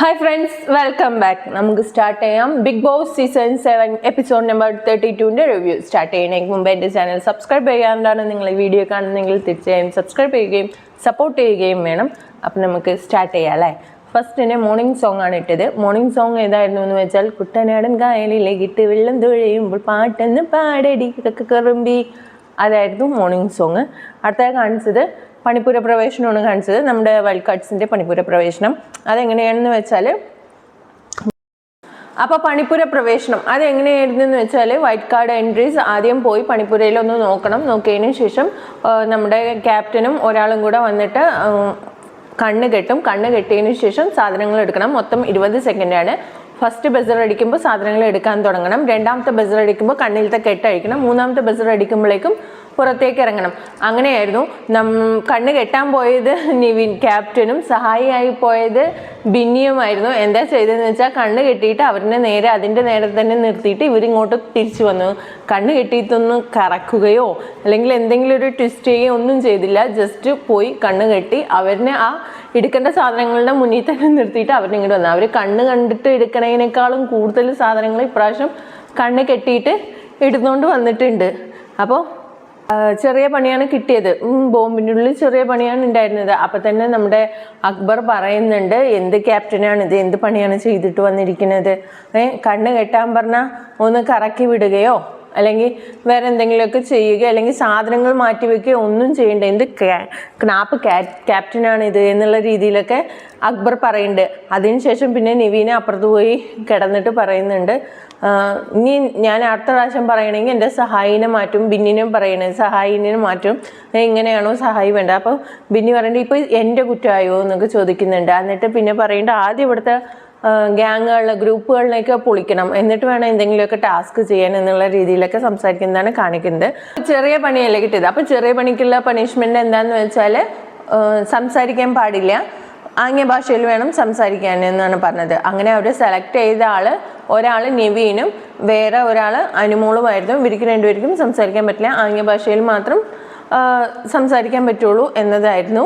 Hi friends welcome back നമുക്ക് start ചെയ്യാം. Big Boss season seven episode number thirty ടുവിന്റെ review start ചെയ്യുന്നതിന് മുമ്പ് എന്റെ ചാനൽ സബ്സ്ക്രൈബ് ചെയ്യാണ്ടാണ് നിങ്ങൾ ഈ വീഡിയോ കാണുന്നെങ്കിൽ തീർച്ചയായും സബ്സ്ക്രൈബ് ചെയ്യുകയും സപ്പോർട്ട് ചെയ്യുകയും വേണം. അപ്പം നമുക്ക് സ്റ്റാർട്ട് ചെയ്യാം അല്ലേ? ഫസ്റ്റ് തന്നെ മോർണിംഗ് സോങ് ആണ് ഇട്ടത്. മോർണിംഗ് സോങ് ഏതായിരുന്നു എന്ന് വെച്ചാൽ കുട്ടനാടൻ കായലിലെ ഇട്ട് വെള്ളം തുഴയുമ്പോൾ പാട്ടെന്ന് പാടടി കറുമ്പി. അതായിരുന്നു മോർണിംഗ് സോങ് അടുത്തത് കാണിച്ചത് പണിപ്പുര പ്രവേശനമാണ് കാണിച്ചത്. നമ്മുടെ വൈൽഡ് പണിപ്പുര പ്രവേശനം അതെങ്ങനെയാണെന്ന് വെച്ചാൽ അപ്പോൾ പണിപ്പുര പ്രവേശനം അതെങ്ങനെയായിരുന്നു എന്ന് വെച്ചാൽ വൈറ്റ് കാർഡ് എൻട്രീസ് ആദ്യം പോയി പണിപ്പുരയിൽ ഒന്ന് നോക്കണം. നോക്കിയതിനു ശേഷം നമ്മുടെ ക്യാപ്റ്റനും ഒരാളും കൂടെ വന്നിട്ട് കണ്ണ് കെട്ടും. കണ്ണ് കെട്ടിയതിന് ശേഷം സാധനങ്ങൾ എടുക്കണം. മൊത്തം ഇരുപത് സെക്കൻഡാണ് ഫസ്റ്റ് ബസർ അടിക്കുമ്പോൾ സാധനങ്ങൾ എടുക്കാൻ തുടങ്ങണം. രണ്ടാമത്തെ ബസർ അടിക്കുമ്പോൾ കണ്ണിലത്തെ കെട്ടഴിക്കണം മൂന്നാമത്തെ ബസർ അടിക്കുമ്പോഴേക്കും പുറത്തേക്ക് ഇറങ്ങണം അങ്ങനെയായിരുന്നു. നം കണ്ണ് കെട്ടാൻ പോയത് നിവിൻ ക്യാപ്റ്റനും സഹായിയായി പോയത് ബിന്നിയുമായിരുന്നു. എന്താ ചെയ്തതെന്ന് വെച്ചാൽ കണ്ണ് കെട്ടിയിട്ട് അവരിനെ നേരെ അതിന്റെ നേരെ തന്നെ നിർത്തിയിട്ട് ഇവരിങ്ങോട്ട് തിരിച്ചു വന്നു. കണ്ണ് കെട്ടിയിട്ടൊന്ന് കറക്കുകയോ അല്ലെങ്കിൽ എന്തെങ്കിലും ഒരു ട്വിസ്റ്റ് ചെയ്യുകയോ ഒന്നും ചെയ്തില്ല. ജസ്റ്റ് പോയി കണ്ണ് കെട്ടി അവരിനെ ആ എടുക്കേണ്ട സാധനങ്ങളുടെ മുന്നിൽ തന്നെ നിർത്തിയിട്ട് ഇങ്ങോട്ട് വന്നു. അവർ കണ്ണ് കണ്ടിട്ട് എടുക്കണതിനേക്കാളും കൂടുതൽ സാധനങ്ങൾ ഇപ്രാവശ്യം കണ്ണ് കെട്ടിയിട്ട് ഇടുന്നോണ്ട് വന്നിട്ടുണ്ട്. അപ്പോൾ ചെറിയ പണിയാണ് കിട്ടിയത്. ബോംബിനുള്ളിൽ ചെറിയ പണിയാണ് ഉണ്ടായിരുന്നത്. അപ്പം തന്നെ നമ്മുടെ അക്ബർ പറയുന്നുണ്ട് എന്ത് ക്യാപ്റ്റനാണ് ഇത്? എന്ത് പണിയാണ് ചെയ്തിട്ട് വന്നിരിക്കുന്നത്? കണ്ണ് കെട്ടാൻ പറഞ്ഞാൽ ഒന്ന് കറക്കി വിടുകയോ? അല്ലെങ്കിൽ വേറെ എന്തെങ്കിലുമൊക്കെ ചെയ്യുക അല്ലെങ്കിൽ സാധനങ്ങൾ മാറ്റി വെക്കുകയോ ഒന്നും ചെയ്യണ്ട. എന്ത് ക്നാപ്പ് ക്യാപ്റ്റനാണ് ഇത് എന്നുള്ള രീതിയിലൊക്കെ അക്ബർ പറയുന്നുണ്ട്. അതിനുശേഷം പിന്നെ നിവീനെ അപ്പുറത്ത് പോയി കിടന്നിട്ട് പറയുന്നുണ്ട്. ഇനി ഞാൻ അടുത്ത പ്രാവശ്യം പറയണമെങ്കിൽ എന്റെ സഹായിനെ മാറ്റും ബിന്നിനും പറയണേ സഹായിനെ മാറ്റും. എങ്ങനെയാണോ സഹായി വേണ്ട അപ്പോൾ ബിന്നി പറയേണ്ടത് ഇപ്പോൾ എന്റെ കുറ്റമായോ? എന്നൊക്കെ ചോദിക്കുന്നുണ്ട്. എന്നിട്ട് പിന്നെ പറയേണ്ട ആദ്യം ഇവിടുത്തെ ഗ്യാങ്ങുകളിലെ ഗ്രൂപ്പുകളിലേക്ക് പൊളിക്കണം. എന്നിട്ട് വേണം എന്തെങ്കിലുമൊക്കെ ടാസ്ക് ചെയ്യാൻ എന്നുള്ള രീതിയിലൊക്കെ സംസാരിക്കുന്നതാണ് കാണിക്കുന്നത്. ചെറിയ പണിയല്ലേ കിട്ടിയത്? അപ്പം ചെറിയ പണിക്കുള്ള പണിഷ്മെന്റ് എന്താണെന്ന് വെച്ചാൽ സംസാരിക്കാൻ പാടില്ല. ആംഗ്യ ഭാഷയിൽ വേണം സംസാരിക്കാൻ എന്നാണ് പറഞ്ഞത്. അങ്ങനെ അവർ സെലക്ട് ചെയ്ത ആൾ ഒരാൾ നിവീനും വേറെ ഒരാൾ അനുമോളുമായിരുന്നു. ഇവർക്ക് രണ്ടുപേർക്കും സംസാരിക്കാൻ പറ്റില്ല. ആംഗ്യ ഭാഷയിൽ മാത്രം സംസാരിക്കാൻ പറ്റുള്ളൂ എന്നതായിരുന്നു.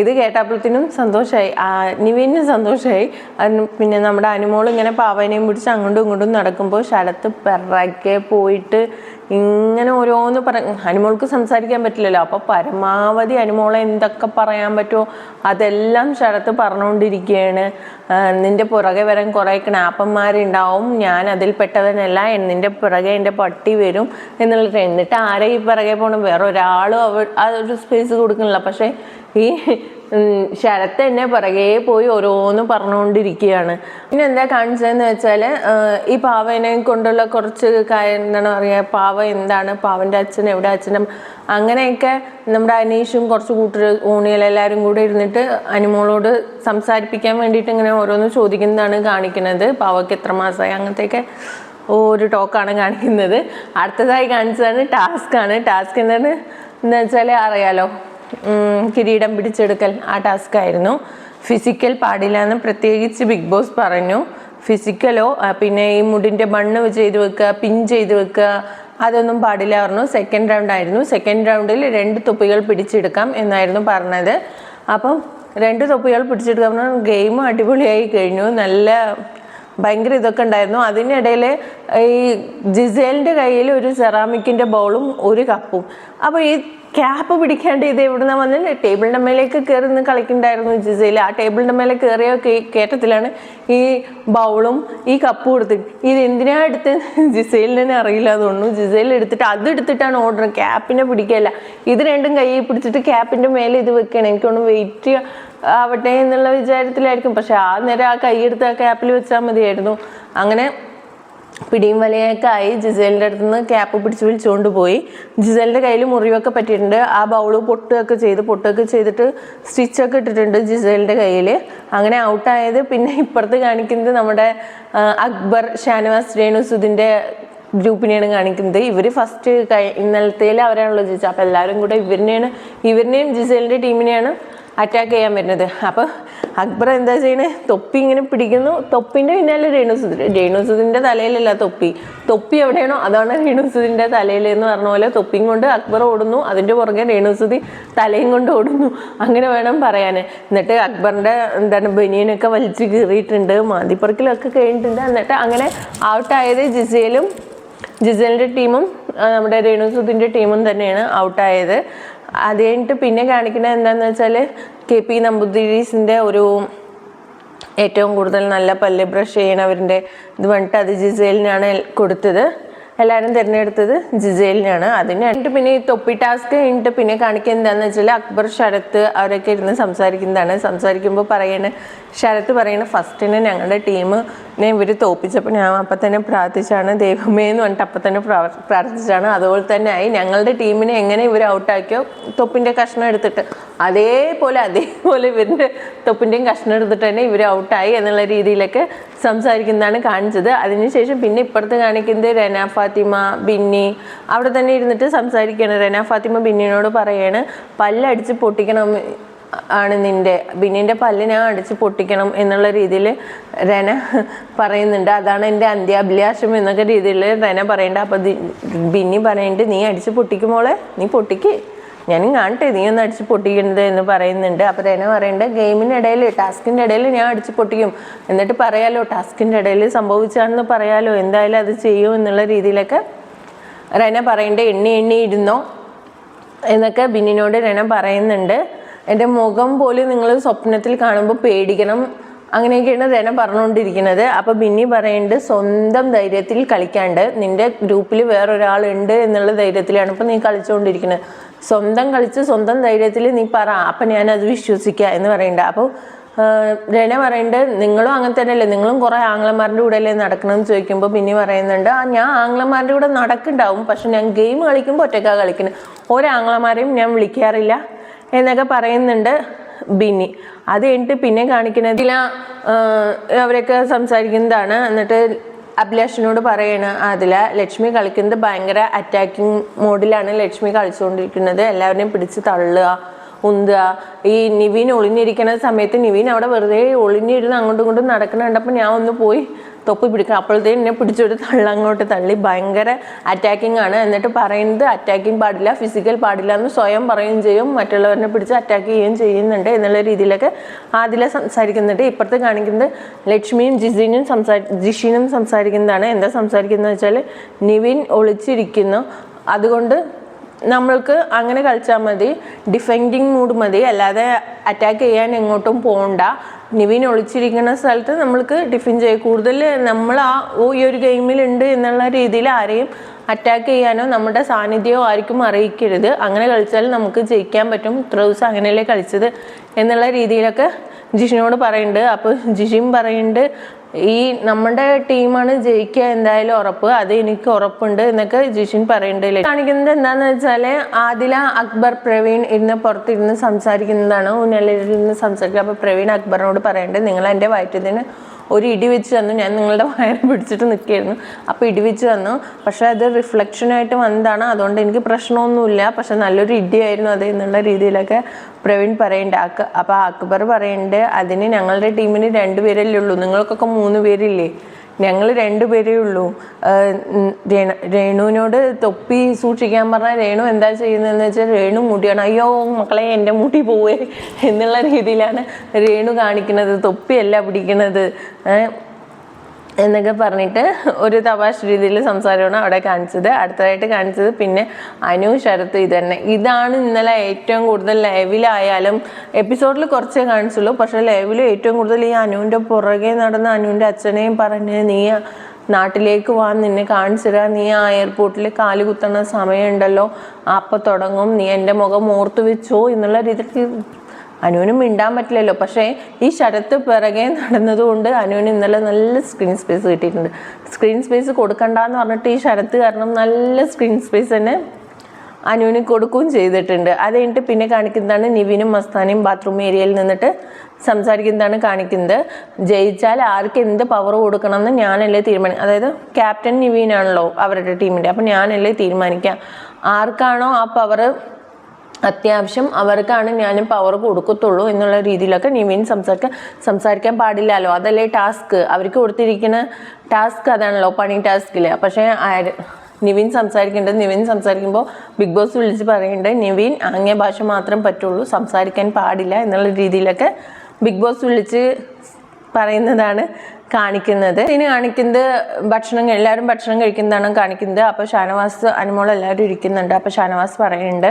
ഇത് കേട്ടപ്പോഴത്തേനും സന്തോഷമായി നിവീനും സന്തോഷമായി പിന്നെ നമ്മുടെ അനുമോൾ ഇങ്ങനെ പാവനെയും പിടിച്ച് അങ്ങോട്ടും ഇങ്ങോട്ടും നടക്കുമ്പോൾ ശരത്ത് പിറകെ പോയിട്ട് ഇങ്ങനെ ഓരോന്ന് പറ അനുമോൾക്ക് സംസാരിക്കാൻ പറ്റില്ലല്ലോ. അപ്പോൾ പരമാവധി അനുമോളെ എന്തൊക്കെ പറയാൻ പറ്റുമോ അതെല്ലാം ശരത്ത് പറഞ്ഞുകൊണ്ടിരിക്കുകയാണ് നിന്റെ പുറകെ വരാൻ കുറേ കണാപ്പന്മാരുണ്ടാവും ഞാൻ അതിൽ പെട്ടവനല്ല. നിന്റെ പുറകെ എന്റെ പട്ടി വരും എന്നുള്ളത്. എന്നിട്ട് ആരെ ഈ പുറകെ പോകണം വേറെ ഒരാളും അവ ആ ഒരു സ്പേസ് കൊടുക്കുന്നില്ല. പക്ഷേ ഈ ശരത്ത് എന്നെ പിറകെ പോയി ഓരോന്നും പറഞ്ഞുകൊണ്ടിരിക്കുകയാണ്. പിന്നെ എന്താ കാണിച്ചതെന്ന് വെച്ചാൽ ഈ പാവനെ കൊണ്ടുള്ള കുറച്ച് കാര്യം എന്താണ് പറയുക പാവ എന്താണ്? പാവന്റെ അച്ഛൻ എവിടെ? അച്ഛനും അങ്ങനെയൊക്കെ നമ്മുടെ അനീഷും കുറച്ച് കൂട്ടർ ഊണിയിലെല്ലാവരും കൂടെ ഇരുന്നിട്ട് അനിമോളോട് സംസാരിപ്പിക്കാൻ വേണ്ടിയിട്ട് ഇങ്ങനെ ഓരോന്ന് ചോദിക്കുന്നതാണ് കാണിക്കുന്നത്. പാവയ്ക്ക് എത്ര മാസമായി അങ്ങനത്തെയൊക്കെ ഒരു ടോക്കാണ് കാണിക്കുന്നത്. അടുത്തതായി കാണിച്ചതാണ് ടാസ്ക് ആണ്. ടാസ്ക് എന്താണ്? എന്ന് വെച്ചാൽ അറിയാലോ. കിരീടം പിടിച്ചെടുക്കൽ ആ ടാസ്ക് ആയിരുന്നു. ഫിസിക്കൽ പാടില്ല എന്ന് പ്രത്യേകിച്ച് ബിഗ് ബോസ് പറഞ്ഞു. ഫിസിക്കലോ പിന്നെ ഈ മുടിന്റെ മണ്ണ് ചെയ്ത് വെക്കുക പിൻ ചെയ്ത് വെക്കുക അതൊന്നും പാടില്ല പറഞ്ഞു. സെക്കൻഡ് റൗണ്ട് ആയിരുന്നു. സെക്കൻഡ് റൗണ്ടിൽ രണ്ട് തൊപ്പികൾ പിടിച്ചെടുക്കാം എന്നായിരുന്നു പറഞ്ഞത്. അപ്പം രണ്ട് തൊപ്പികൾ പിടിച്ചെടുക്കാൻ പറഞ്ഞാൽ ഗെയിം അടിപൊളിയായി കഴിഞ്ഞു. നല്ല ഭയങ്കര ഇതൊക്കെ ഉണ്ടായിരുന്നു. അതിനിടയിൽ ഈ ജിസേലിന്റെ കയ്യിൽ ഒരു സെറാമിക്കിന്റെ ബൗളും ഒരു കപ്പും അപ്പോൾ ഈ ക്യാപ്പ് പിടിക്കാണ്ട് ഇത് എവിടുന്ന വന്നത് ടേബിളിന്റെ മേലേക്ക് കയറി നിന്ന് കളിക്കണ്ടായിരുന്നു ജിസയിൽ ആ ടേബിളിന്റെ മേലെ കയറിയ കയറ്റത്തിലാണ് ഈ ബൗളും ഈ കപ്പും എടുത്തിട്ട് ഇത് എന്തിനാ എടുത്ത്? ജിസയിൽ തന്നെ അറിയില്ല തോന്നുന്നു. ജിസയിൽ എടുത്തിട്ട് അത് എടുത്തിട്ടാണ് ഓർഡർ ക്യാപ്പിനെ പിടിക്കല്ല. ഇത് രണ്ടും കൈ പിടിച്ചിട്ട് ക്യാപ്പിന്റെ മേലെ ഇത് വെക്കണം. എനിക്കൊന്ന് വെയിറ്റ് ആവട്ടെ എന്നുള്ള വിചാരത്തിലായിരിക്കും. പക്ഷെ ആ നേരം ആ കൈയെടുത്ത് ആ ക്യാപ്പിൽ വെച്ചാൽ മതിയായിരുന്നു. അങ്ങനെ പിടിയും വലയൊക്കെ ആയി ജിസേലിന്റെ അടുത്ത് നിന്ന് ക്യാപ്പ് പിടിച്ച് വിളിച്ചുകൊണ്ട് പോയി. ജിസേലിന്റെ കയ്യിൽ മുറിവൊക്കെ പറ്റിയിട്ടുണ്ട്. ആ ബൗൾ പൊട്ടുകയൊക്കെ ചെയ്ത് പൊട്ടുകയൊക്കെ ചെയ്തിട്ട് സ്റ്റിച്ചൊക്കെ ഇട്ടിട്ടുണ്ട് ജിസേലിന്റെ കയ്യിൽ അങ്ങനെ ഔട്ടായത് പിന്നെ ഇപ്പുറത്ത് കാണിക്കുന്നത് നമ്മുടെ അക്ബർ ഷാനവാസ് രേണുസുദിന്റെ ഗ്രൂപ്പിനെയാണ് കാണിക്കുന്നത്. ഇവർ ഫസ്റ്റ് ഇന്നലത്തേൽ അവരാണല്ലോ ജയിച്ചത്. അപ്പോൾ എല്ലാവരും കൂടെ ഇവരിനെയാണ് ഇവരിനെയും ജിസേലിന്റെ ടീമിനെയാണ് അറ്റാക്ക് ചെയ്യാൻ വരുന്നത്. അപ്പോൾ അക്ബർ എന്താ ചെയ്യണേ? തൊപ്പി ഇങ്ങനെ പിടിക്കുന്നു. തൊപ്പിന്റെ പിന്നാലെ രേണുസുദ് രേണുസുദിന്റെ തലയിലല്ല തൊപ്പി. തൊപ്പി എവിടെയാണോ? അതാണ് രേണുസുദിന്റെ തലയിൽ എന്ന് പറഞ്ഞ പോലെ തൊപ്പിയും കൊണ്ട് അക്ബർ ഓടുന്നു. അതിന്റെ പുറകെ രേണുസുദി തലയും കൊണ്ട് ഓടുന്നു. അങ്ങനെ വേണം പറയാൻ എന്നിട്ട് അക്ബറിന്റെ എന്താണ് ബനിയനൊക്കെ വലിച്ചു കീറിയിട്ടുണ്ട്. മാന്തിപ്പറക്കിലൊക്കെ കഴിഞ്ഞിട്ടുണ്ട്. എന്നിട്ട് അങ്ങനെ ഔട്ടായത് ജിസയിലും ജിസലിന്റെ ടീമും നമ്മുടെ രേണുസുദിന്റെ ടീമും തന്നെയാണ് ഔട്ടായത് അത് കഴിഞ്ഞിട്ട് പിന്നെ കാണിക്കുന്നത് എന്താണെന്ന് വെച്ചാൽ കെ പി നമ്പൂതിരീസിന്റെ ഒരു ഏറ്റവും കൂടുതൽ നല്ല പല്ല് ബ്രഷ് ചെയ്യണവരിന്റെ ഇത് വന്നിട്ട് അത് ജിസേലിനാണ് കൊടുത്തത്. എല്ലാവരും തിരഞ്ഞെടുത്തത് ജിസേലിനാണ് അതിന് കഴിഞ്ഞിട്ട് പിന്നെ ഈ തൊപ്പി ടാസ്ക് കഴിഞ്ഞിട്ട് പിന്നെ കാണിക്കുക എന്താണെന്ന് വെച്ചാൽ അക്ബർ ശരത്ത് അവരൊക്കെ ഇരുന്ന് സംസാരിക്കുന്നതാണ്. സംസാരിക്കുമ്പോൾ പറയണ ശരത്ത് പറയണ ഫസ്റ്റിന് ഞങ്ങളുടെ ടീമിനെ ഇവർ തോപ്പിച്ചപ്പോൾ ഞാൻ അപ്പം തന്നെ പ്രാർത്ഥിച്ചാണ് ദൈവമേ എന്ന് പറഞ്ഞിട്ട് അപ്പം തന്നെ പ്രാർ- പ്രാർത്ഥിച്ചാണ്. അതുപോലെ തന്നെ ആയി ഞങ്ങളുടെ ടീമിനെ എങ്ങനെ ഇവർ ഔട്ടാക്കിയോ തൊപ്പിന്റെ കഷ്ണം എടുത്തിട്ട്. അതേപോലെ അതേപോലെ ഇവരുടെ തൊപ്പിന്റെയും കഷ്ണം എടുത്തിട്ട് തന്നെ ഇവർ ഔട്ടായി എന്നുള്ള രീതിയിലൊക്കെ സംസാരിക്കുന്നതാണ് കാണിച്ചത്. അതിനുശേഷം പിന്നെ ഇപ്പുറത്ത് കാണിക്കുന്നത് രന ഫാത്തിമ ബിന്നി. അവിടെ തന്നെ ഇരുന്നിട്ട് സംസാരിക്കുകയാണ്. രന ഫാത്തിമ ബിന്നിനോട് പറയാണ് പല്ലടിച്ച് പൊട്ടിക്കണം ആണ് നിന്റെ. ബിന്നിന്റെ പല്ല് ഞാൻ അടിച്ച് പൊട്ടിക്കണം എന്നുള്ള രീതിയിൽ രന പറയുന്നുണ്ട്. അതാണ് എന്റെ അന്ത്യാഭിലാഷം എന്നൊക്കെ രീതിയിൽ രന പറയണ്ട. അപ്പോൾ ബിന്നി പറയേണ്ടത് നീ അടിച്ച് പൊട്ടിക്കുമോളെ നീ പൊട്ടിക്ക്. ഞാനും കാണട്ടെ നീ ഒന്ന് അടിച്ച് പൊട്ടിക്കരുത് എന്ന് പറയുന്നുണ്ട്. അപ്പോൾ റെന പറയുന്നുണ്ട് ഗെയിമിനിടയിൽ ടാസ്കിന്റെ ഇടയിൽ ഞാൻ അടിച്ച് പൊട്ടിക്കും. എന്നിട്ട് പറയാലോ ടാസ്കിന്റെ ഇടയിൽ സംഭവിച്ചാണെന്ന് പറയാലോ എന്തായാലും അത് ചെയ്യും എന്നുള്ള രീതിയിലൊക്കെ റെന പറയണ്ടേ. എണ്ണി എണ്ണി ഇരുന്നോ? എന്നൊക്കെ ബിന്നിനോട് റെന പറയുന്നുണ്ട്. എന്റെ മുഖം പോലും നിങ്ങൾ സ്വപ്നത്തിൽ കാണുമ്പോൾ പേടിക്കണം. അങ്ങനെയൊക്കെയാണ് രന പറഞ്ഞുകൊണ്ടിരിക്കുന്നത് അപ്പോൾ ബിന്നി പറയുന്നുണ്ട് സ്വന്തം ധൈര്യത്തിൽ കളിക്കാണ്ട് നിന്റെ ഗ്രൂപ്പിൽ വേറൊരാളുണ്ട് എന്നുള്ള ധൈര്യത്തിലാണ് ഇപ്പോൾ നീ കളിച്ചുകൊണ്ടിരിക്കുന്നത് സ്വന്തം കളിച്ച് സ്വന്തം ധൈര്യത്തിൽ നീ പറ. അപ്പം ഞാനത് വിശ്വസിക്കുക എന്ന് പറയണ്ട. അപ്പോൾ രന പറയുന്നുണ്ട് നിങ്ങളും അങ്ങനെ തന്നെയല്ലേ? നിങ്ങളും കുറേ ആംഗ്ലന്മാരുടെ കൂടെ അല്ലേ നടക്കണമെന്ന് ചോദിക്കുമ്പോൾ പിന്നെ പറയുന്നുണ്ട് ആ ഞാൻ ആംഗ്ലന്മാരുടെ കൂടെ നടക്കുന്നുണ്ടാവും പക്ഷെ ഞാൻ ഗെയിം കളിക്കുമ്പോൾ ഒറ്റക്കാ കളിക്കുന്നത് ഒരാംഗ്ലന്മാരെയും ഞാൻ വിളിക്കാറില്ല. എന്നൊക്കെ പറയുന്നുണ്ട് ബിന്നി. അത് കഴിഞ്ഞിട്ട് പിന്നെ കാണിക്കുന്നത് ഇതില അവരൊക്കെ സംസാരിക്കുന്നതാണ്. എന്നിട്ട് അഭിലാഷിനോട് പറയണ അതില ലക്ഷ്മി കളിക്കുന്നത് ഭയങ്കര അറ്റാക്കിംഗ് മോഡിലാണ് ലക്ഷ്മി കളിച്ചുകൊണ്ടിരിക്കുന്നത്. എല്ലാവരെയും പിടിച്ച് തള്ളുക ഉന്തുക. ഈ നിവിൻ ഒളിഞ്ഞിരിക്കുന്ന സമയത്ത് നിവിൻ അവിടെ വെറുതെ ഒളിഞ്ഞിരുന്ന് അങ്ങോട്ടും ഇങ്ങോട്ടും നടക്കണ കണ്ടപ്പോൾ ഞാൻ ഒന്ന് പോയി തൊപ്പി പിടിക്കണം. അപ്പോഴത്തേക്കും എന്നെ പിടിച്ചൊരു തള്ള അങ്ങോട്ട് തള്ളി. ഭയങ്കര അറ്റാക്കിംഗ് ആണ്. എന്നിട്ട് പറയുന്നത് അറ്റാക്കിംഗ് പാടില്ല ഫിസിക്കൽ പാടില്ല എന്ന് സ്വയം പറയുകയും ചെയ്യും. മറ്റുള്ളവരെ പിടിച്ച് അറ്റാക്ക് ചെയ്യുകയും ചെയ്യുന്നുണ്ട് എന്നുള്ള രീതിയിലൊക്കെ ആദില സംസാരിക്കുന്നുണ്ട്. ഇപ്പുറത്ത് കാണിക്കുന്നത് ലക്ഷ്മിയും ജിസിനും സംസാ ജിഷിനും സംസാരിക്കുന്നതാണ്. എന്താ സംസാരിക്കുന്നത് വെച്ചാൽ നിവിൻ ഒളിച്ചിരിക്കുന്നു. അതുകൊണ്ട് നമ്മൾക്ക് അങ്ങനെ കളിച്ചാൽ മതി. ഡിഫെൻഡിങ് മൂഡ് മതി. അല്ലാതെ അറ്റാക്ക് ചെയ്യാൻ എങ്ങോട്ടും പോകണ്ട നിവിൻ ഒളിച്ചിരിക്കുന്ന സ്ഥലത്ത് നമ്മൾക്ക് ഡിഫെൻഡ് ചെയ്യാം. കൂടുതൽ നമ്മൾ ആ ഓ ഈ ഒരു ഗെയിമിലുണ്ട് എന്നുള്ള രീതിയിൽ ആരെയും അറ്റാക്ക് ചെയ്യാനോ നമ്മുടെ സാന്നിധ്യമോ ആർക്കും അറിയിക്കരുത്. അങ്ങനെ കളിച്ചാൽ നമുക്ക് ജയിക്കാൻ പറ്റും. ഇത്ര ദിവസം അങ്ങനെയല്ലേ കളിച്ചത് എന്നുള്ള രീതിയിലൊക്കെ ജിഷിനോട് പറയുന്നുണ്ട്. അപ്പോൾ ജിഷിയും പറയുന്നുണ്ട് ഈ നമ്മുടെ ടീമാണ് ജയിക്കുക എന്തായാലും ഉറപ്പ്. അത് എനിക്ക് ഉറപ്പുണ്ട് എന്നൊക്കെ ജിഷിൻ പറയണ്ടല്ലേ? കാണിക്കുന്നത് എന്താന്ന് വെച്ചാൽ ആദില അക്ബർ പ്രവീൺ ഇരുന്ന് പുറത്തിരുന്ന് സംസാരിക്കുന്നതാണ്. ഊഞ്ഞാലിരുന്ന് സംസാരിക്കുക അപ്പൊ പ്രവീൺ അക്ബറിനോട് പറയേണ്ടത് നിങ്ങൾ എന്റെ വയറ്റത്തിന് ഒരു ഇടി വെച്ച് തന്നു. ഞാൻ നിങ്ങളുടെ വയറ് പിടിച്ചിട്ട് നിൽക്കുകയായിരുന്നു. അപ്പോൾ ഇടി വെച്ച് തന്നു. പക്ഷേ അത് റിഫ്ലക്ഷനായിട്ട് വന്നതാണ്. അതുകൊണ്ട് എനിക്ക് പ്രശ്നമൊന്നുമില്ല. പക്ഷെ നല്ലൊരു ഇടിയായിരുന്നു അത് എന്നുള്ള രീതിയിലൊക്കെ പ്രവീൺ പറയുന്നുണ്ട്. അക്ക് അപ്പോൾ അക്ബർ പറയുന്നുണ്ട് അതിന് ഞങ്ങളുടെ ടീമിന് രണ്ട് പേരല്ലേ ഉള്ളൂ. നിങ്ങൾക്കൊക്കെ മൂന്ന് പേരില്ലേ? ഞങ്ങൾ രണ്ടുപേരേ ഉള്ളൂ. രേണുവിനോട് തൊപ്പി സൂക്ഷിക്കാൻ പറഞ്ഞാൽ രേണു എന്താ ചെയ്യുന്നതെന്ന് വെച്ചാൽ രേണു മുടിയാണ്. അയ്യോ മക്കളെ എന്റെ മുടി പോവേ എന്നുള്ള രീതിയിലാണ് രേണു കാണിക്കുന്നത്. തൊപ്പിയല്ല പിടിക്കുന്നത് എന്നൊക്കെ പറഞ്ഞിട്ട് ഒരു തമാശ രീതിയിൽ സംസാരമാണ് അവിടെ കാണിച്ചത്. അടുത്തതായിട്ട് കാണിച്ചത് പിന്നെ അനു ശരത്ത് ഇത് തന്നെ. ഇതാണ് ഇന്നലെ ഏറ്റവും കൂടുതൽ ലൈവിലായാലും എപ്പിസോഡിൽ കുറച്ചേ കാണിച്ചുള്ളൂ. പക്ഷെ ലൈവിൽ ഏറ്റവും കൂടുതൽ ഈ അനുവിന്റെ പുറകെ നടന്ന അനുവിന്റെ അച്ഛനെയും പറഞ്ഞ് നീ നാട്ടിലേക്ക് വാ നിന്നെ കാണിച്ചിട നീ ആ എയർപോർട്ടിൽ കാൽ കുത്തണ സമയമുണ്ടല്ലോ. അപ്പം തുടങ്ങും. നീ എന്റെ മുഖം ഓർത്ത് വെച്ചോ എന്നുള്ള രീതിക്ക് അനുവിനും മിണ്ടാൻ പറ്റില്ലല്ലോ. പക്ഷേ ഈ ശരത്ത് പിറകെ നടന്നതുകൊണ്ട് അനുവിന് ഇന്നലെ നല്ല സ്ക്രീൻ സ്പേസ് കിട്ടിയിട്ടുണ്ട്. സ്ക്രീൻ സ്പേസ് കൊടുക്കണ്ടെന്ന് പറഞ്ഞിട്ട് ഈ ശരത്ത് കാരണം നല്ല സ്ക്രീൻ സ്പേസ് തന്നെ അനുവിന് കൊടുക്കുകയും ചെയ്തിട്ടുണ്ട്. അത് കഴിഞ്ഞിട്ട് പിന്നെ കാണിക്കുന്നതാണ് നിവിനും മസ്താനയും ബാത്റൂം ഏരിയയിൽ നിന്നിട്ട് സംസാരിക്കുന്നതാണ് കാണിക്കുന്നത്. ജയിച്ചാൽ ആർക്ക് എന്ത് പവർ കൊടുക്കണം എന്ന് ഞാനല്ലേ തീരുമാനിക്കും അതായത് ക്യാപ്റ്റൻ നിവീനാണല്ലോ അവരുടെ ടീമിന്റെ അപ്പം ഞാനല്ലേ തീരുമാനിക്കാം. ആർക്കാണോ ആ പവർ അത്യാവശ്യം അവർക്കാണ് ഞാനും പവർ കൊടുക്കത്തുള്ളൂ എന്നുള്ള രീതിയിലൊക്കെ നിവിൻ സംസാരിക്കാൻ സംസാരിക്കാൻ പാടില്ലല്ലോ. അതല്ലേ ടാസ്ക് അവർക്ക് കൊടുത്തിരിക്കുന്ന ടാസ്ക് അതാണല്ലോ പണി ടാസ്കിൽ പക്ഷേ നിവിൻ സംസാരിക്കേണ്ടത് നിവിൻ സംസാരിക്കുമ്പോൾ ബിഗ് ബോസ് വിളിച്ച് പറയുന്നുണ്ട് നിവിൻ ആംഗ്യ ഭാഷ മാത്രം പറ്റുള്ളൂ സംസാരിക്കാൻ പാടില്ല എന്നുള്ള രീതിയിലൊക്കെ ബിഗ് ബോസ് വിളിച്ച് പറയുന്നതാണ് കാണിക്കുന്നത്. ഇതിന് കാണിക്കുന്നത് ഭക്ഷണം എല്ലാവരും ഭക്ഷണം കഴിക്കുന്നതാണ് കാണിക്കുന്നത്. അപ്പോൾ ഷാനവാസ് അനുമോൾ എല്ലാവരും ഇരിക്കുന്നുണ്ട്. അപ്പോൾ ഷാനവാസ് പറയുന്നുണ്ട്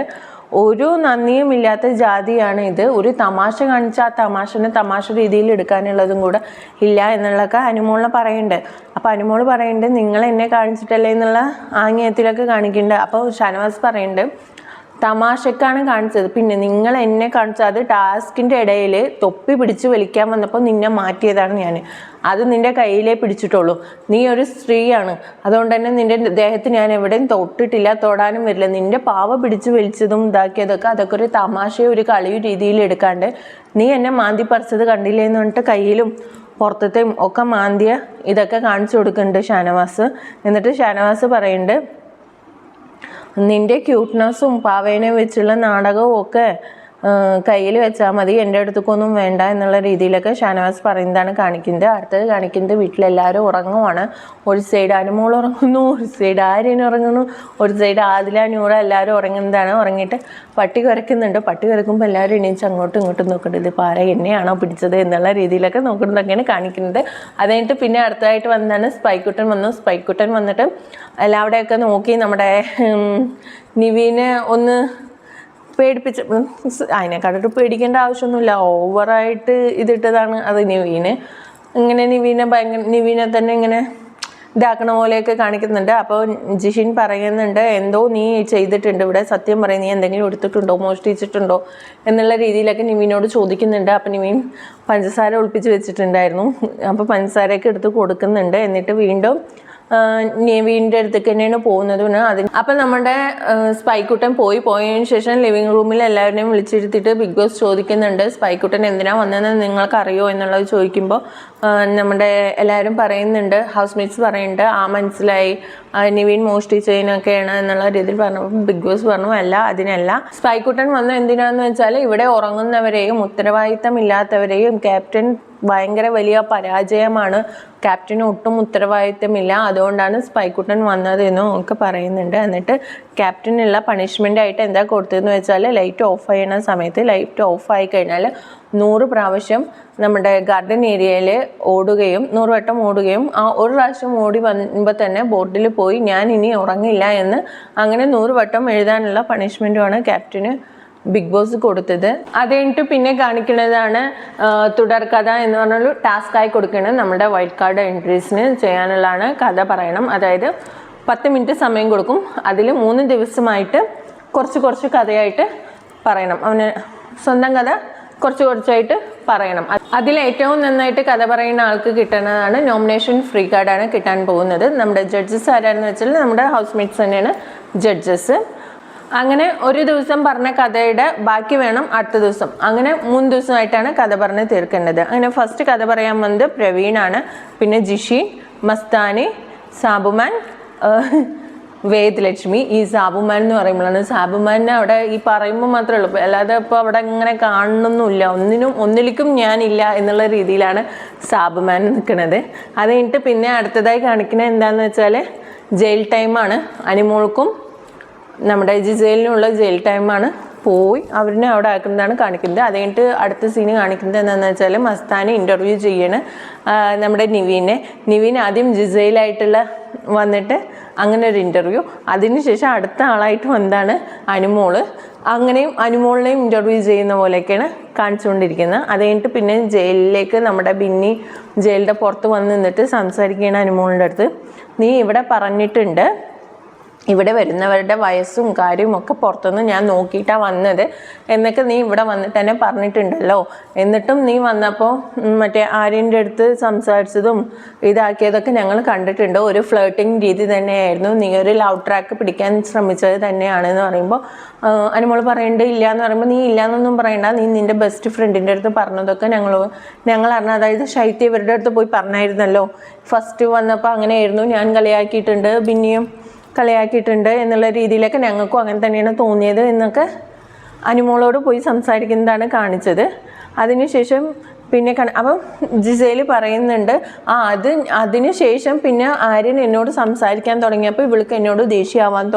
ഒരു നന്ദിയും ഇല്ലാത്ത ജാതിയാണ് ഇത്. ഒരു തമാശ കാണിച്ച ആ തമാശനെ തമാശ രീതിയിൽ എടുക്കാനുള്ളതും കൂടെ ഇല്ല എന്നുള്ളതൊക്കെ അനുമോളിനെ പറയുന്നുണ്ട്. അപ്പോൾ അനുമോൾ പറയുന്നുണ്ട് നിങ്ങൾ എന്നെ കാണിച്ചിട്ടല്ലേ എന്നുള്ള ആംഗ്യത്തിലൊക്കെ കാണിക്കുന്നുണ്ട്. അപ്പോൾ ഷാനവാസ് പറയുന്നുണ്ട് തമാശക്കാണ് കാണിച്ചത്. പിന്നെ നിങ്ങൾ എന്നെ കാണിച്ചത് അത് ടാസ്കിന്റെ ഇടയിൽ തൊപ്പി പിടിച്ച് വലിക്കാൻ വന്നപ്പോൾ നിന്നെ മാറ്റിയതാണ് ഞാൻ അത് നിന്റെ കയ്യിലേ പിടിച്ചിട്ടുള്ളൂ. നീ ഒരു സ്ത്രീയാണ്. അതുകൊണ്ട് തന്നെ നിന്റെ ദേഹത്ത് ഞാൻ എവിടെയും തൊട്ടിട്ടില്ല തൊടാനും വരില്ല. നിന്റെ പാവ പിടിച്ച് വലിച്ചതും ഇതാക്കിയതൊക്കെ അതൊക്കെ ഒരു തമാശയും ഒരു കളിയും രീതിയിൽ എടുക്കാണ്ട് നീ എന്നെ മാന്തി പറിച്ചത് കണ്ടില്ലേ എന്ന് പറഞ്ഞിട്ട് കയ്യിലും പുറത്തത്തെയും ഒക്കെ മാന്തിയ ഇതൊക്കെ കാണിച്ചു കൊടുക്കുന്നുണ്ട് ഷാനവാസ്. എന്നിട്ട് ഷാനവാസ് പറയുന്നുണ്ട് നിന്റെ ക്യൂട്ട്നെസ്സും പാവേനെ വെച്ചുള്ള നാടകവും ഒക്കെ കയ്യിൽ വെച്ചാൽ മതി എന്റെ അടുത്തേക്കൊന്നും വേണ്ട എന്നുള്ള രീതിയിലൊക്കെ ഷാനവാസ് പറയുന്നതാണ് കാണിക്കുന്നത്. അടുത്തത് കാണിക്കുന്നത് വീട്ടിലെല്ലാവരും ഉറങ്ങുവാണ്. ഒരു സൈഡ് അനുമോൾ ഉറങ്ങുന്നു ഒരു സൈഡ് ആര്യൻ ഉറങ്ങുന്നു ഒരു സൈഡ് ആദില നൂറ എല്ലാവരും ഉറങ്ങുന്നതാണ്. ഉറങ്ങിയിട്ട് പട്ടി കുരയ്ക്കുന്നുണ്ട്. പട്ടി കുറയ്ക്കുമ്പോൾ എല്ലാവരും എണീച്ച് അങ്ങോട്ടും ഇങ്ങോട്ടും നോക്കേണ്ടത് ഇപ്പോൾ ആരെ എന്നെയാണോ പിടിച്ചത് എന്നുള്ള രീതിയിലൊക്കെ നോക്കുന്നതൊക്കെയാണ് കാണിക്കുന്നത്. അത് കഴിഞ്ഞിട്ട് പിന്നെ അടുത്തതായിട്ട് വന്നതാണ് സ്പൈക്കുട്ടൻ വന്നു. സ്പൈക്കുട്ടൻ വന്നിട്ട് എല്ലാവരുടെയൊക്കെ നോക്കി നമ്മുടെ നിവീനെ ഒന്ന് പേടിപ്പിച്ച് അതിനെ കണ്ടിട്ട് പേടിക്കേണ്ട ആവശ്യമൊന്നുമില്ല. ഓവറായിട്ട് ഇതിട്ടതാണ് അത് നിവീന്. ഇങ്ങനെ നിവീനെ ഭയങ്കര നിവീനെ തന്നെ ഇങ്ങനെ ഇതാക്കണ പോലെയൊക്കെ കാണിക്കുന്നുണ്ട്. അപ്പോൾ ജിഷിൻ പറയുന്നുണ്ട് എന്തോ നീ ചെയ്തിട്ടുണ്ട് ഇവിടെ. സത്യം പറയും നീ എന്തെങ്കിലും എടുത്തിട്ടുണ്ടോ? മോഷ്ടിച്ചിട്ടുണ്ടോ? എന്നുള്ള രീതിയിലൊക്കെ നിവീനോട് ചോദിക്കുന്നുണ്ട്. അപ്പം നിവീൻ പഞ്ചസാര ഒളിപ്പിച്ച് വെച്ചിട്ടുണ്ടായിരുന്നു. അപ്പോൾ പഞ്ചസാരയൊക്കെ എടുത്ത് കൊടുക്കുന്നുണ്ട്. എന്നിട്ട് വീണ്ടും നെവീന്റെ അടുത്തേക്ക് തന്നെയാണ് പോകുന്നത്. പിന്നെ അതിന് അപ്പം നമ്മുടെ സ്പൈക്കുട്ടൻ പോയി. പോയതിനു ശേഷം ലിവിങ് റൂമിൽ എല്ലാവരെയും വിളിച്ചിരുത്തിയിട്ട് ബിഗ് ബോസ് ചോദിക്കുന്നുണ്ട്. സ്പൈക്കുട്ടൻ എന്തിനാണ് വന്നതെന്ന് നിങ്ങൾക്കറിയോ എന്നുള്ളത് ചോദിക്കുമ്പോൾ നമ്മുടെ എല്ലാവരും പറയുന്നുണ്ട് ഹൗസ് മേറ്റ്സ് പറയുന്നുണ്ട് ആ മനസ്സിലായി. നിവീൻ മോഷ്ടിച്ചതിനൊക്കെയാണ് എന്നുള്ള രീതിയിൽ പറഞ്ഞപ്പോൾ ബിഗ് ബോസ് പറഞ്ഞു അല്ല അതിനല്ല. സ്പൈക്കുട്ടൻ വന്ന എന്തിനാന്ന് വെച്ചാൽ ഇവിടെ ഉറങ്ങുന്നവരെയും ഉത്തരവാദിത്തം ഇല്ലാത്തവരെയും ക്യാപ്റ്റൻ ഭയങ്കര വലിയ പരാജയമാണ്. ക്യാപ്റ്റന് ഒട്ടും ഉത്തരവാദിത്തമില്ല. അതുകൊണ്ടാണ് സ്പൈക്കുട്ടൻ വന്നത് എന്നും ഒക്കെ പറയുന്നുണ്ട്. എന്നിട്ട് ക്യാപ്റ്റനുള്ള പണിഷ്മെന്റ് ആയിട്ട് എന്താ കൊടുത്തതെന്ന് വെച്ചാൽ ലൈറ്റ് ഓഫ് ചെയ്യുന്ന സമയത്ത് ലൈറ്റ് ഓഫ് ആയി കഴിഞ്ഞാൽ നൂറ് പ്രാവശ്യം നമ്മുടെ ഗാർഡൻ ഏരിയയിൽ ഓടുകയും നൂറ് വട്ടം ഓടുകയും ആ ഒരു പ്രാവശ്യം ഓടി വരുമ്പോൾ തന്നെ ബോർഡിൽ പോയി ഞാൻ ഇനി ഉറങ്ങില്ല എന്ന് അങ്ങനെ നൂറ് വട്ടം എഴുതാനുള്ള പണിഷ്മെന്റുമാണ് ക്യാപ്റ്റന് ബിഗ് ബോസ് കൊടുത്തത്. അത് കഴിഞ്ഞിട്ട് പിന്നെ കാണിക്കുന്നതാണ് തുടർ കഥ എന്ന് പറഞ്ഞൊരു ടാസ്ക് ആയി കൊടുക്കുന്നത് നമ്മുടെ വൈറ്റ് കാർഡ് എൻട്രീസിന് ചെയ്യാനുള്ളതാണ് കഥ പറയണം. അതായത് പത്ത് മിനിറ്റ് സമയം കൊടുക്കും. അതിൽ മൂന്ന് ദിവസമായിട്ട് കുറച്ച് കുറച്ച് കഥയായിട്ട് പറയണം. അവന് സ്വന്തം കഥ കുറച്ച് കുറച്ചായിട്ട് പറയണം. അതിൽ ഏറ്റവും നന്നായിട്ട് കഥ പറയുന്ന ആൾക്ക് കിട്ടുന്നതാണ് നോമിനേഷൻ ഫ്രീ കാർഡാണ് കിട്ടാൻ പോകുന്നത്. നമ്മുടെ ജഡ്ജസ് ആരാണെന്ന് വെച്ചാൽ നമ്മുടെ ഹൗസ് മേറ്റ്സ് തന്നെയാണ് ജഡ്ജസ് അങ്ങനെ ഒരു ദിവസം പറഞ്ഞ കഥയുടെ ബാക്കി വേണം അടുത്ത ദിവസം. അങ്ങനെ മൂന്ന് ദിവസമായിട്ടാണ് കഥ പറഞ്ഞ് തീർക്കേണ്ടത്. അങ്ങനെ ഫസ്റ്റ് കഥ പറയാൻ വന്നത് പ്രവീണാണ്. പിന്നെ ജിഷീൻ മസ്താനി സാബുമാൻ വേദ് ലക്ഷ്മി ഈ സാബുമാൻ എന്ന് പറയുമ്പോഴാണ്. സാബുമാനെ അവിടെ ഈ പറയുമ്പോൾ മാത്രമേ ഉള്ളൂ. അല്ലാതെ ഇപ്പോൾ അവിടെ ഇങ്ങനെ കാണണമെന്നില്ല ഒന്നിനും ഒന്നിലേക്കും ഞാനില്ല എന്നുള്ള രീതിയിലാണ് സാബുമാൻ നിൽക്കുന്നത്. അത് പിന്നെ അടുത്തതായി കാണിക്കുന്നത് എന്താണെന്ന് വെച്ചാൽ ജയിൽ ടൈമാണ് അനിമോൾക്കും നമ്മുടെ ജിജയിലിനുള്ള ജയിൽ ടൈമാണ് പോയി അവരിനെ അവിടെ ആക്കുന്നതാണ് കാണിക്കുന്നത്. അത് കഴിഞ്ഞിട്ട് അടുത്ത സീന് കാണിക്കുന്നത് എന്താണെന്ന് വെച്ചാൽ മസ്താനെ ഇന്റർവ്യൂ ചെയ്യണ് നമ്മുടെ നിവീനെ. നിവീൻ ആദ്യം ജിസയിലായിട്ടുള്ള വന്നിട്ട് അങ്ങനെ ഒരു ഇന്റർവ്യൂ അതിനുശേഷം അടുത്ത ആളായിട്ട് വന്നതാണ് അനുമോൾ. അങ്ങനെയും അനുമോളിനെയും ഇന്റർവ്യൂ ചെയ്യുന്ന പോലെയൊക്കെയാണ് കാണിച്ചുകൊണ്ടിരിക്കുന്നത്. അത് കഴിഞ്ഞിട്ട് പിന്നെ ജയിലിലേക്ക് നമ്മുടെ ബിന്നി ജയിലിന്റെ പുറത്ത് വന്ന് നിന്നിട്ട് സംസാരിക്കുകയാണ് അനുമോളിന്റെ അടുത്ത്. നീ ഇവിടെ പറഞ്ഞിട്ടുണ്ട് ഇവിടെ വരുന്നവരുടെ വയസ്സും കാര്യവും ഒക്കെ പുറത്തുനിന്ന് ഞാൻ നോക്കിയിട്ടാണ് വന്നത്. എന്നൊക്കെ നീ ഇവിടെ വന്നിട്ട് തന്നെ പറഞ്ഞിട്ടുണ്ടല്ലോ. എന്നിട്ടും നീ വന്നപ്പോൾ മറ്റേ ആര്യന്റെ അടുത്ത് സംസാരിച്ചതും ഇതാക്കിയതൊക്കെ ഞങ്ങൾ കണ്ടിട്ടുണ്ട്. ഒരു ഫ്ലേട്ടിങ് രീതി തന്നെയായിരുന്നു. നീ ഒരു ലവ് ട്രാക്ക് പിടിക്കാൻ ശ്രമിച്ചത് തന്നെയാണെന്ന് പറയുമ്പോൾ അനുമോൾ പറയേണ്ടത് ഇല്ല എന്ന് പറയുമ്പോൾ നീ ഇല്ല എന്നൊന്നും പറയണ്ട. നീ നിന്റെ ബെസ്റ്റ് ഫ്രണ്ടിന്റെ അടുത്ത് പറഞ്ഞതൊക്കെ ഞങ്ങൾ ഞങ്ങൾ അറിഞ്ഞ അതായത് ശൈത്യ ഇവരുടെ അടുത്ത് പോയി പറഞ്ഞായിരുന്നല്ലോ. ഫസ്റ്റ് വന്നപ്പോൾ അങ്ങനെയായിരുന്നു. ഞാൻ കളിയാക്കിയിട്ടുണ്ട്. പിന്നെയും കളിയാക്കിയിട്ടുണ്ട് എന്നുള്ള രീതിയിലൊക്കെ ഞങ്ങൾക്കും അങ്ങനെ തന്നെയാണ് തോന്നിയത് എന്നൊക്കെ അനുമോളോട് പോയി സംസാരിക്കുന്നതാണ് കാണിച്ചത്. അതിനുശേഷം പിന്നെ കണ അപ്പം ജിസേൽ പറയുന്നുണ്ട് ആ അത് അതിന് ശേഷം പിന്നെ ആര്യൻ എന്നോട് സംസാരിക്കാൻ തുടങ്ങിയപ്പോൾ ഇവൾക്ക് എന്നോട് ദേഷ്യമാവാൻ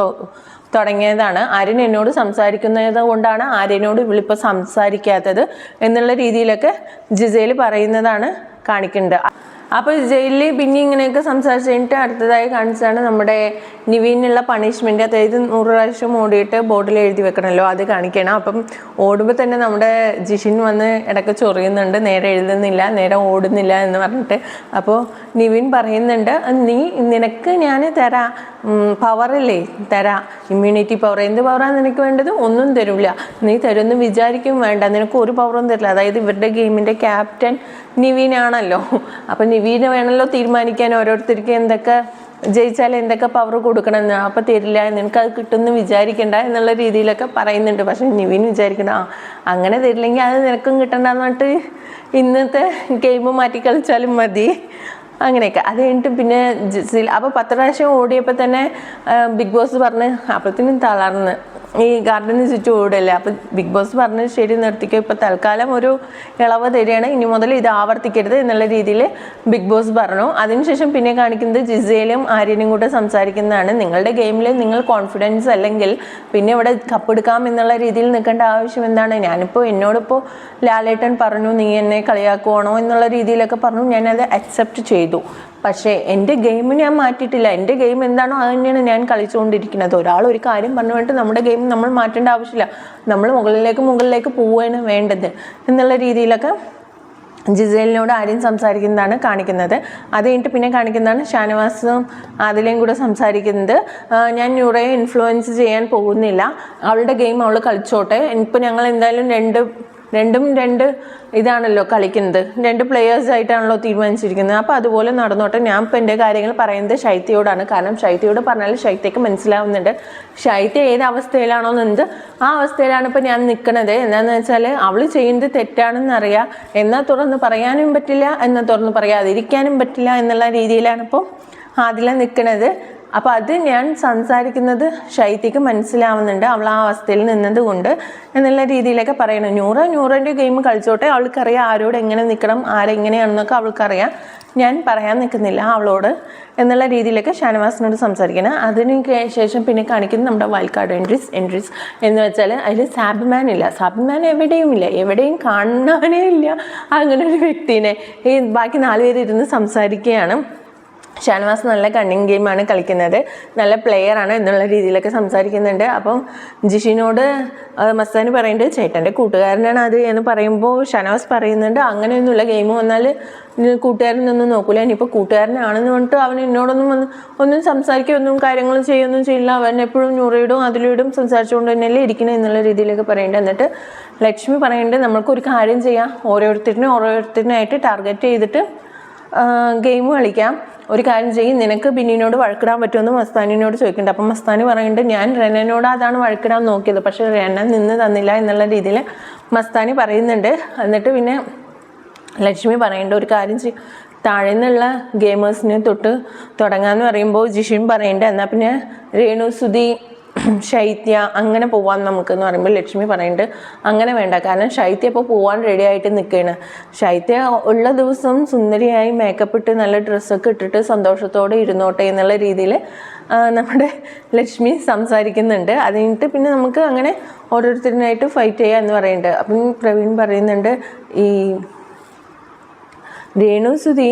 തുടങ്ങിയതാണ്. ആര്യൻ എന്നോട് സംസാരിക്കുന്നത് കൊണ്ടാണ് ആര്യനോട് ഇവളിപ്പോൾ സംസാരിക്കാത്തത് എന്നുള്ള രീതിയിലൊക്കെ ജിസേൽ പറയുന്നതാണ് കാണിക്കുന്നത് അപ്പോൾ ജയിലിൽ പിന്നെ ഇങ്ങനെയൊക്കെ സംസാരിച്ച് കഴിഞ്ഞിട്ട് അടുത്തതായി കാണിച്ചാണ് നമ്മുടെ നിവീനുള്ള പണിഷ്മെന്റ് അതായത് നൂറ് പ്രാവശ്യം ഓടിയിട്ട് ബോർഡിൽ എഴുതി വെക്കണമല്ലോ അത് കാണിക്കണം. അപ്പം ഓടുമ്പോൾ തന്നെ നമ്മുടെ ജിഷിൻ വന്ന് ഇടയ്ക്ക് ചൊറിയുന്നുണ്ട് നേരെ എഴുതുന്നില്ല നേരെ ഓടുന്നില്ല എന്ന് പറഞ്ഞിട്ട്. അപ്പോൾ നിവിൻ പറയുന്നുണ്ട് നീ നിനക്ക് ഞാൻ തരാം പവറല്ലേ തരാ. ഇമ്മ്യൂണിറ്റി പവർ എന്ത് പവറാണ് നിനക്ക് വേണ്ടത്? ഒന്നും തരില്ല നീ തരുമെന്ന് വിചാരിക്കും വേണ്ട. നിനക്ക് ഒരു പവറും തരില്ല. അതായത് ഇവരുടെ ഗെയിമിന്റെ ക്യാപ്റ്റൻ നിവീനാണല്ലോ. അപ്പം നിവീന് വേണമല്ലോ തീരുമാനിക്കാൻ ഓരോരുത്തർക്ക് എന്തൊക്കെ ജയിച്ചാൽ എന്തൊക്കെ പവർ കൊടുക്കണമെന്ന് അപ്പം തരില്ല നിനക്ക് അത് കിട്ടുമെന്ന് വിചാരിക്കണ്ട എന്നുള്ള രീതിയിലൊക്കെ പറയുന്നുണ്ട്. പക്ഷേ നിവീൻ വിചാരിക്കണം ആ അങ്ങനെ തരില്ലെങ്കിൽ അത് നിനക്കും കിട്ടണ്ടെന്ന് പറഞ്ഞിട്ട് ഇന്നത്തെ ഗെയിം മാറ്റി കളിച്ചാലും മതി. അങ്ങനെയൊക്കെ. അത് കഴിഞ്ഞിട്ട് പിന്നെ അപ്പോൾ പത്ത് പ്രാവശ്യം ഓടിയപ്പോൾ തന്നെ ബിഗ് ബോസ് പറഞ്ഞ് അപ്പോഴത്തേനും തളർന്ന്. ഈ ഗാർഡന് ചുറ്റും ഓടല്ലേ അപ്പം ബിഗ് ബോസ് പറഞ്ഞ് ശരി നിർത്തിക്കോ. ഇപ്പോൾ തൽക്കാലം ഒരു ഇളവ് തരികയാണ്. ഇനി മുതൽ ഇത് ആവർത്തിക്കരുത് എന്നുള്ള രീതിയിൽ ബിഗ് ബോസ് പറഞ്ഞു. അതിനുശേഷം പിന്നെ കാണിക്കുന്നത് ജിസയിലും ആര്യനും കൂടെ സംസാരിക്കുന്നതാണ്. നിങ്ങളുടെ ഗെയിമിൽ നിങ്ങൾ കോൺഫിഡൻസ് അല്ലെങ്കിൽ പിന്നെ ഇവിടെ കപ്പെടുക്കാം എന്നുള്ള രീതിയിൽ നിൽക്കേണ്ട ആവശ്യം എന്താണ്? ഞാനിപ്പോൾ എന്നോടിപ്പോൾ ലാലേട്ടൻ പറഞ്ഞു നീ എന്നെ കളിയാക്കുവാണോ എന്നുള്ള രീതിയിലൊക്കെ പറഞ്ഞു. ഞാനത് അക്സെപ്റ്റ് ചെയ്തു. പക്ഷേ എന്റെ ഗെയിം ഞാൻ മാറ്റിയിട്ടില്ല. എന്റെ ഗെയിം എന്താണോ അത് തന്നെയാണ് ഞാൻ കളിച്ചുകൊണ്ടിരിക്കുന്നത്. ഒരാൾ ഒരു കാര്യം പറഞ്ഞു വേണ്ടി നമ്മുടെ ഗെയിം നമ്മൾ മാറ്റേണ്ട ആവശ്യമില്ല. നമ്മൾ മുകളിലേക്ക് മുകളിലേക്ക് പോവുകയാണ് വേണ്ടത് എന്നുള്ള രീതിയിലൊക്കെ ജിസേലിനോട് ആര്യം സംസാരിക്കുന്നതാണ് കാണിക്കുന്നത്. അത് കഴിഞ്ഞിട്ട് പിന്നെ കാണിക്കുന്നതാണ് ഷാനവാസും അതിലേയും കൂടെ സംസാരിക്കുന്നത്. ഞാൻ ന്യൂറയെ ഇൻഫ്ലുവൻസ് ചെയ്യാൻ പോകുന്നില്ല. അവളുടെ ഗെയിം അവൾ കളിച്ചോട്ടെ. ഇപ്പം ഞങ്ങൾ എന്തായാലും രണ്ട് രണ്ടും രണ്ട് ഇതാണല്ലോ കളിക്കുന്നത്. രണ്ട് പ്ലെയേഴ്സ് ആയിട്ടാണല്ലോ തീരുമാനിച്ചിരിക്കുന്നത്. അപ്പോൾ അതുപോലെ നടന്നോട്ടെ. ഞാൻ ഇപ്പോൾ എന്റെ കാര്യങ്ങൾ പറയുന്നത് ശൈത്യയോടാണ്. കാരണം ശൈത്യയോട് പറഞ്ഞാൽ ശൈത്യക്ക് മനസ്സിലാവുന്നുണ്ട്. ശൈത്യ ഏത് അവസ്ഥയിലാണോ നിന്നത് ആ അവസ്ഥയിലാണ് ഇപ്പോൾ ഞാൻ നിൽക്കുന്നത് എന്താണെന്ന് വെച്ചാൽ അവൾ ചെയ്യുന്നത് തെറ്റാണെന്നറിയാം എന്നാൽ തുറന്ന് പറയാനും പറ്റില്ല. എന്നാൽ തുറന്ന് പറയാതിരിക്കാനും പറ്റില്ല എന്നുള്ള രീതിയിലാണ് ഇപ്പോൾ ആദില നിൽക്കുന്നത് അപ്പോൾ അത് ഞാൻ സംസാരിക്കുന്നത് ശൈത്യക്ക് മനസ്സിലാവുന്നുണ്ട്. അവൾ ആ അവസ്ഥയിൽ നിന്നത് കൊണ്ട് എന്നുള്ള രീതിയിലൊക്കെ പറയണം ന്യൂറോ നൂറിന്റെ ഗെയിം കളിച്ചോട്ടെ. അവൾക്കറിയാം ആരോട് എങ്ങനെ നിൽക്കണം ആരെങ്ങനെയാണെന്നൊക്കെ അവൾക്കറിയാം. ഞാൻ പറയാൻ നിൽക്കുന്നില്ല അവളോട് എന്നുള്ള രീതിയിലൊക്കെ ഷാനവാസിനോട് സംസാരിക്കണം അതിന് ശേഷം പിന്നെ കാണിക്കുന്നത് നമ്മുടെ വൈൽഡ് കാർഡ് എൻട്രീസ് എൻട്രീസ് എന്ന് വെച്ചാൽ അതിൽ സാബിമാൻ ഇല്ല. സാബിമാൻ എവിടെയും ഇല്ല. എവിടെയും കാണാനേ ഇല്ല. അങ്ങനെ ഒരു വ്യക്തിനെ. ഈ ബാക്കി നാലുപേരിരുന്ന് സംസാരിക്കുകയാണ്. ഷാനവാസ് നല്ല കണ്ണിങ് ഗെയിമാണ് കളിക്കുന്നത്. നല്ല പ്ലെയർ ആണ് എന്നുള്ള രീതിയിലൊക്കെ സംസാരിക്കുന്നുണ്ട്. അപ്പം ജിഷിനോട് മസ്താന് പറയുന്നുണ്ട് ചേട്ടന്റെ കൂട്ടുകാരനാണ് അത് എന്ന് പറയുമ്പോൾ ഷാനവാസ് പറയുന്നുണ്ട് അങ്ങനെയൊന്നുമില്ല ഗെയിം വന്നാൽ കൂട്ടുകാരനൊന്നും നോക്കൂല. ഇനിയിപ്പോൾ കൂട്ടുകാരനാണെന്ന് പറഞ്ഞിട്ട് അവൻ എന്നോടൊന്നും ഒന്നും സംസാരിക്കുകയൊന്നും കാര്യങ്ങളും ചെയ്യൊന്നും ചെയ്യില്ല. അവൻ എപ്പോഴും ഞൊറിയിടും അതിലിടും സംസാരിച്ചുകൊണ്ട് തന്നെയല്ലേ ഇരിക്കണം എന്നുള്ള രീതിയിലൊക്കെ പറയുന്നുണ്ട്. എന്നിട്ട് ലക്ഷ്മി പറയുന്നുണ്ട് നമ്മൾക്കൊരു കാര്യം ചെയ്യാം. ഓരോരുത്തരിനും ഓരോരുത്തരിനായിട്ട് ടാർഗറ്റ് ചെയ്തിട്ട് ഗെയിം കളിക്കാം. ഒരു കാര്യം ചെയ്യും നിനക്ക് ബിന്നിനോട് വഴക്കിടാൻ പറ്റുമെന്ന് മസ്താനിനോട് ചോദിക്കുന്നുണ്ട്. അപ്പം മസ്താനി പറയുന്നുണ്ട് ഞാൻ റെനനോട് അതാണ് വഴക്കിടാൻ നോക്കിയത്. പക്ഷേ റെന നിന്ന് തന്നില്ല എന്നുള്ള രീതിയിൽ മസ്താനി പറയുന്നുണ്ട്. എന്നിട്ട് പിന്നെ ലക്ഷ്മി പറയേണ്ട ഒരു കാര്യം ചെയ്യും. താഴെ നിന്നുള്ള ഗെയിമേഴ്സിനെ തൊട്ട് തുടങ്ങാമെന്ന് പറയുമ്പോൾ ജിഷിൻ പറയേണ്ട എന്നാൽ പിന്നെ രേണു സുധി ശൈത്യ അങ്ങനെ പോവാൻ നമുക്ക് എന്ന് പറയുമ്പോൾ ലക്ഷ്മി പറയുന്നുണ്ട് അങ്ങനെ വേണ്ട. കാരണം ശൈത്യ ഇപ്പോൾ പോവാൻ റെഡി ആയിട്ട് നിൽക്കുകയാണ് ശൈത്യ ഉള്ള ദിവസം സുന്ദരിയായി മേക്കപ്പ് ഇട്ട് നല്ല ഡ്രസ്സൊക്കെ ഇട്ടിട്ട് സന്തോഷത്തോടെ ഇരുന്നോട്ടെ എന്നുള്ള രീതിയിൽ നമ്മുടെ ലക്ഷ്മി സംസാരിക്കുന്നുണ്ട്. അത് കഴിഞ്ഞിട്ട് പിന്നെ നമുക്ക് അങ്ങനെ ഓരോരുത്തരിനായിട്ട് ഫൈറ്റ് ചെയ്യുക എന്ന് പറയുന്നുണ്ട് അപ്പം പ്രവീൺ പറയുന്നുണ്ട് ഈ രേണു സുധി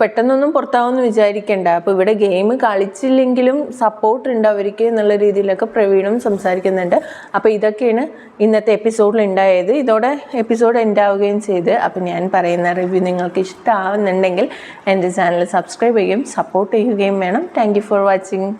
പെട്ടെന്നൊന്നും പുറത്താവുമെന്ന് വിചാരിക്കണ്ട. അപ്പോൾ ഇവിടെ ഗെയിം കളിച്ചില്ലെങ്കിലും സപ്പോർട്ട് ഉണ്ട് അവർക്ക് എന്നുള്ള രീതിയിലൊക്കെ പ്രവീണും സംസാരിക്കുന്നുണ്ട്. അപ്പോൾ ഇതൊക്കെയാണ് ഇന്നത്തെ എപ്പിസോഡിൽ ഉണ്ടായത്. ഇതോടെ എപ്പിസോഡ് എൻഡ് ആവുകയും ചെയ്ത്. അപ്പോൾ ഞാൻ പറയുന്ന റിവ്യൂ നിങ്ങൾക്ക് ഇഷ്ടമാവുന്നുണ്ടെങ്കിൽ എന്റെ ചാനൽ സബ്സ്ക്രൈബ് ചെയ്യുകയും സപ്പോർട്ട് ചെയ്യുകയും വേണം. Thank for watching